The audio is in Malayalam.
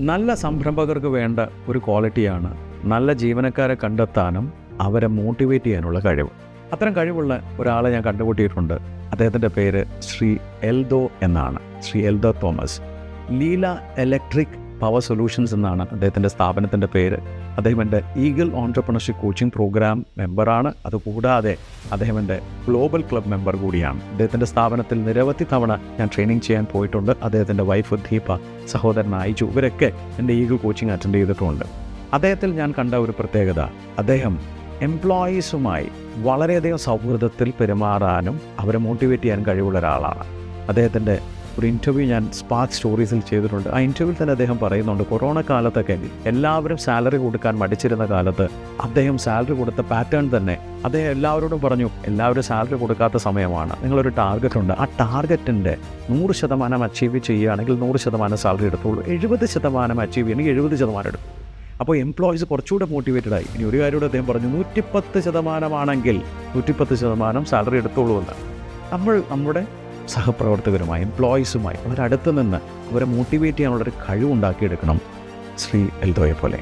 നല്ല സംരംഭകർക്ക് വേണ്ട ഒരു ക്വാളിറ്റിയാണ് നല്ല ജീവനക്കാരെ കണ്ടെത്താനും അവരെ മോട്ടിവേറ്റ് ചെയ്യാനുള്ള കഴിവ്. അത്തരം കഴിവുള്ള ഒരാളെ ഞാൻ കണ്ടുമുട്ടിയിട്ടുണ്ട്. അദ്ദേഹത്തിന്റെ പേര് ശ്രീ എൽദോ എന്നാണ്. Shri Eldho Thomas. Leela electric power solutions എന്നാണ് അദ്ദേഹത്തിന്റെ സ്ഥാപനത്തിന്റെ പേര്. അദ്ദേഹം എന്റെ ഈഗിൾ ഓൺടർപ്രണർഷിപ്പ് കോച്ചിങ് പ്രോഗ്രാം മെമ്പറാണ് അതുകൂടാതെ അദ്ദേഹം എന്റെ ഗ്ലോബൽ ക്ലബ് മെമ്പർ കൂടിയാണ്. അദ്ദേഹത്തിന്റെ സ്ഥാപനത്തിൽ നിരവധി തവണ ഞാൻ ട്രെയിനിങ് ചെയ്യാൻ പോയിട്ടുണ്ട്. അദ്ദേഹത്തിന്റെ വൈഫ് ദീപ സഹോദരൻ അയച്ചു ഇവരൊക്കെ എന്റെ ഈഗിൾ കോച്ചിങ് അറ്റൻഡ് ചെയ്തിട്ടുമുണ്ട് അദ്ദേഹത്തിൽ ഞാൻ കണ്ട ഒരു പ്രത്യേകത അദ്ദേഹം എംപ്ലോയീസുമായി വളരെയധികം സൗഹൃദത്തിൽ പെരുമാറാനും അവരെ മോട്ടിവേറ്റ് ചെയ്യാൻ കഴിവുള്ള ഒരാളാണ്. അദ്ദേഹത്തിന്റെ ഒരു ഇന്റർവ്യൂ ഞാൻ സ്പാർക്ക് സ്റ്റോറീസിൽ ചെയ്തിട്ടുണ്ട്. ആ ഇന്റർവ്യൂവിൽ തന്നെ അദ്ദേഹം പറയുന്നുണ്ട് കൊറോണ കാലത്തൊക്കെ എല്ലാവരും സാലറി കൊടുക്കാൻ മടിച്ചിരുന്ന കാലത്ത് അദ്ദേഹം സാലറി കൊടുത്ത പാറ്റേൺ തന്നെ അദ്ദേഹം എല്ലാവരോടും പറഞ്ഞു എല്ലാവരും സാലറി കൊടുക്കാത്ത സമയമാണ്. നിങ്ങളൊരു ടാർഗറ്റ് ഉണ്ട്. ആ ടാർഗറ്റിന്റെ നൂറ് ശതമാനം അച്ചീവ് ചെയ്യുകയാണെങ്കിൽ നൂറ് ശതമാനം സാലറി എടുത്തോളൂ. എഴുപത് ശതമാനം അച്ചീവ് ചെയ്യണമെങ്കിൽ എഴുപത് ശതമാനം എടുക്കും. അപ്പോൾ എംപ്ലോയീസ് കുറച്ചുകൂടെ മോട്ടിവേറ്റഡ് ആയി. ഇനി ഒരു കാര്യമൂടെ അദ്ദേഹം പറഞ്ഞു നൂറ്റിപ്പത്ത് ശതമാനമാണെങ്കിൽ നൂറ്റിപ്പത്ത് ശതമാനം സാലറി എടുത്തോളൂ എന്ന് നമ്മൾ നമ്മുടെ സഹപ്രവർത്തകരുമായി എംപ്ലോയീസുമായി അവരടുത്ത് നിന്ന് അവരെ മോട്ടിവേറ്റ് ചെയ്യാനുള്ളൊരു കഴിവുണ്ടാക്കിയെടുക്കണം ശ്രീ എൽദോയെ പോലെ.